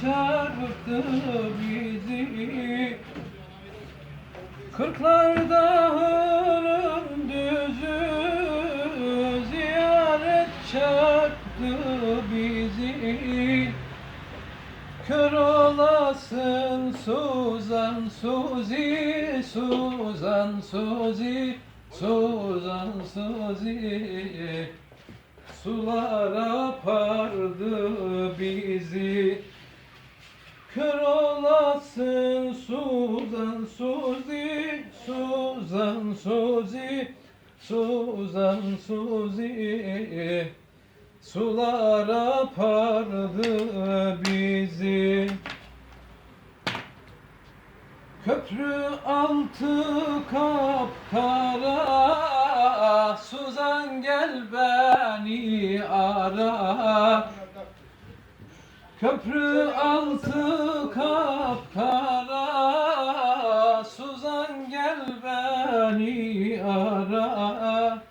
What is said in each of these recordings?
çarptı bizi Kırklarda hanım düzü ziyaret çarptı bizi. Kör olasın Suzan Suzi Suzan Suzi Suzan Suzi. Sular apardı bizi. Kör olasın Suzan Suzi Suzan Suzi Suzan Suzi. Sular apardı bizi. Köprü altı kapkara. Suzan gel beni ara Köprü altı kapkara Suzan gel beni ara.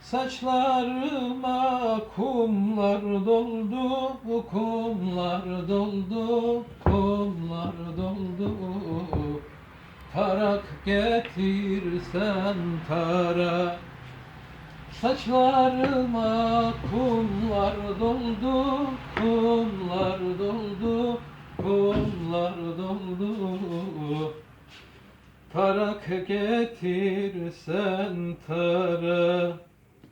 Saçlarıma kumlar doldu Kumlar doldu Kumlar doldu. Tarak getirsen tara Saçlarıma kumlar doldu, kumlar doldu, kumlar doldu. Tarak getirsen tara.